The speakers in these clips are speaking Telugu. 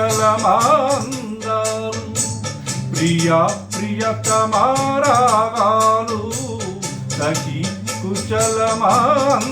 కుశలమాందాలు ప్రియా ప్రియతమారాగాలు సఖి కుశలమాందాలు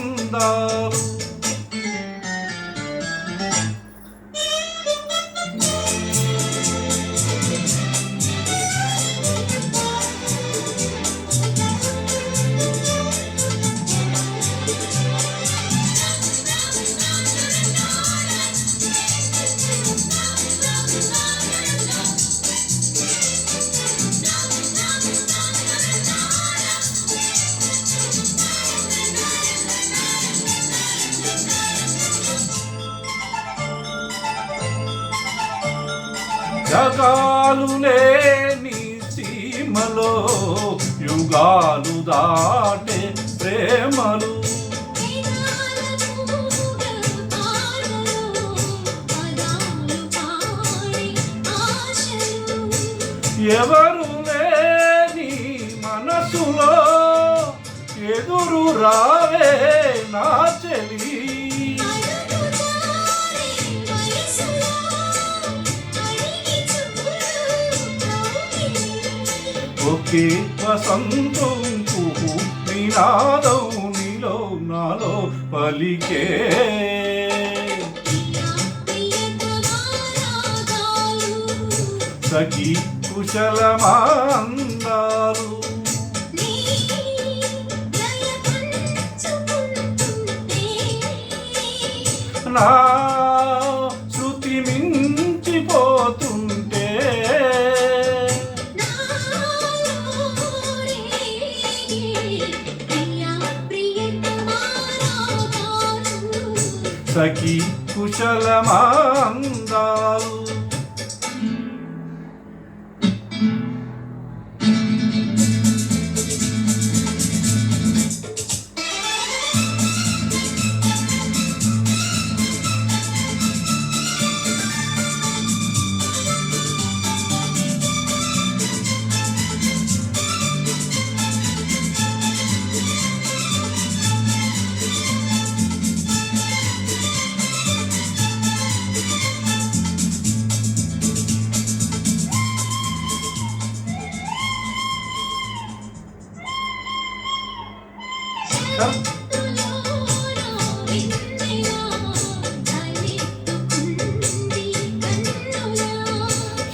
జగాలు లేని సీమలో యుగాలు దాటే ప్రేమలు. ఎవరు లేని మనసులో ఎదురు రావే నా చెలి ఒకే వసంతం పువ్వు నినాదం నీలో నాలో పలికే. సఖి కుశలమాందాలు నా సఖి కుశలమాందాలు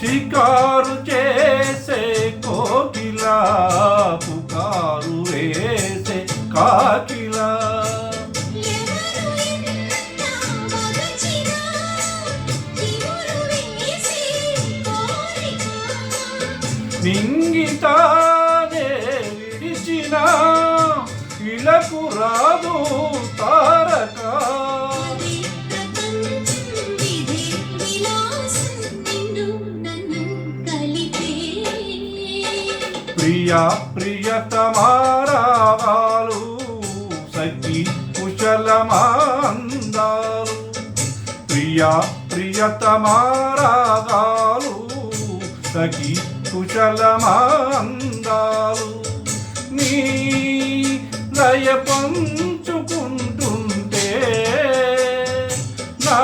షికారు చేసే కోకిలా పుకారు వేసే కాకిలా. నింగితానే ప్రియా ప్రియతమారావాలు సఖి కుశలమాందాలు. ప్రియ ప్రియతమారాగాలు సఖి కుశలమాందాలు. నీ లయ పంచుకుంటుంటే నా